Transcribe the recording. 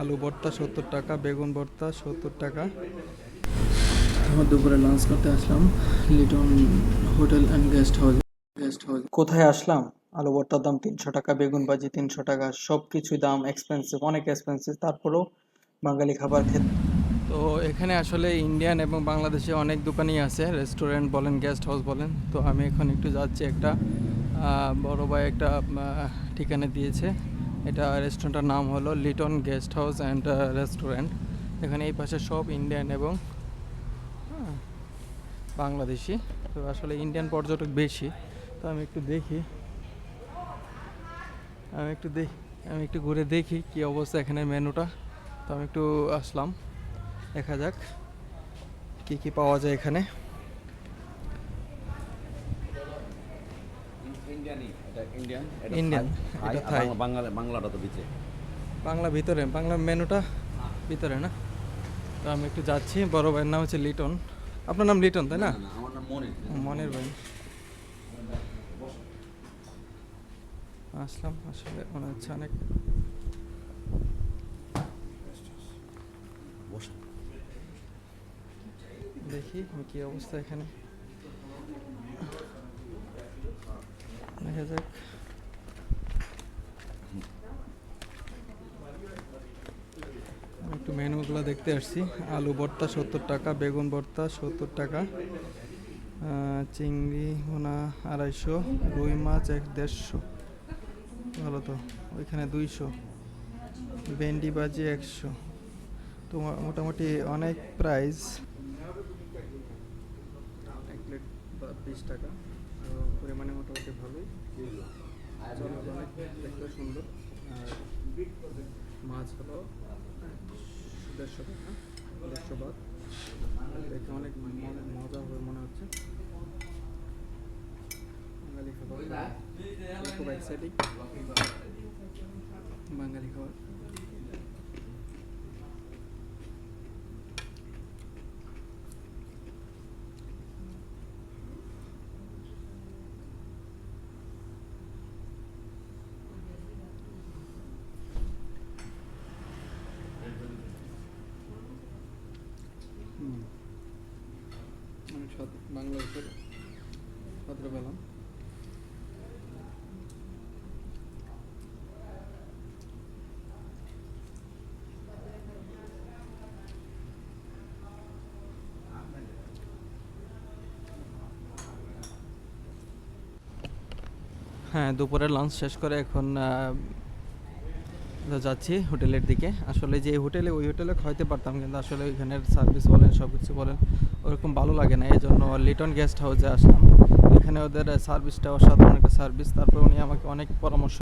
আলু ভর্তা সত্তর টাকা বেগুন ভর্তা সত্তর টাকা। আমার দুপুরে লাঞ্চ করতে আসলাম Liton hotel and guest house guest house কোথায় আসলাম? আলু ভর্তার দাম তিনশো টাকা বেগুন ভাজি তিনশো টাকা সব কিছুই দাম এক্সপেন্সিভ অনেক এক্সপেন্সিভ তারপরেও বাঙালি খাবার খেতে তো এখানে আসলে ইন্ডিয়ান এবং বাংলাদেশে অনেক দোকানই আছে রেস্টুরেন্ট বলেন গেস্ট হাউস বলেন। তো আমি এখন একটু যাচ্ছি একটা আহ, বড় ভাই একটা ঠিকানা দিয়েছে। এটা রেস্টুরেন্টের নাম হলো Liton guest house and restaurant এখানে এই পাশে সব ইন্ডিয়ান এবং হ্যাঁ, বাংলাদেশি। তো আসলে ইন্ডিয়ান পর্যটক বেশি। তো আমি একটু দেখি। আমি একটু দেখি আমি একটু ঘুরে দেখি কি অবস্থা এখানে মেনুটা। তো আমি একটু আসলাম। দেখা যাক কি কি পাওয়া যায় এখানে। ইন্ডিয়ানই এটা ইন্ডিয়ান ইন্ডিয়ান, এটা থাই। বাংলা- বাংলা বাংলাটা তো বিচে। বাংলা ভিতরে বাংলা মেনুটা ভিতরে না? তো আমি একটু যাচ্ছি বড় ভাইয়ের নাম হচ্ছে লিটন। আপনার নাম লিটন তাই না? আমার নাম মনির। মনের ভাই। আসলাম আসলে মনে হচ্ছে অনেক দেখি কি অবস্থা এখানে। দেখা যাক আমি একটু মেনুগুলো দেখতে আসছি। আলু ভর্তা সত্তর টাকা বেগুন ভর্তা সত্তর টাকা চিংড়ি ভুনা আড়াইশো রুই মাছ এক দেড়শো। ভালো তো ওইখানে দুইশো। ভেন্ডি বাজি একশো। তো মোটামুটি অনেক প্রাইস এক প্লেট বিশ টাকা। পরিমাণে মোটামুটি ভালোই। দেখতে সুন্দর। আর মাছ হলো দেড়শো টাকা, দেড়শো বাদ। দেখে অনেক মজা হবে মনে হচ্ছে। বাঙালি খাবার। খুব এক্সাইটিং বাঙালি খাবার। বাংলাদেশের হ্যাঁ দুপুরের লাঞ্চ শেষ করে এখন যাচ্ছি হোটেলের দিকে। আসলে যে হোটেলে, ওই হোটেলে খাইতে পারতাম, কিন্তু আসলে ওইখানের সার্ভিস বলেন সব কিছু বলেন, ওরকম ভালো লাগে না। এই জন্য লিটন গেস্ট হাউসে আসলাম। এখানে ওদের সার্ভিসটা অসাধারণ একটা সার্ভিস তারপর উনি আমাকে অনেক পরামর্শ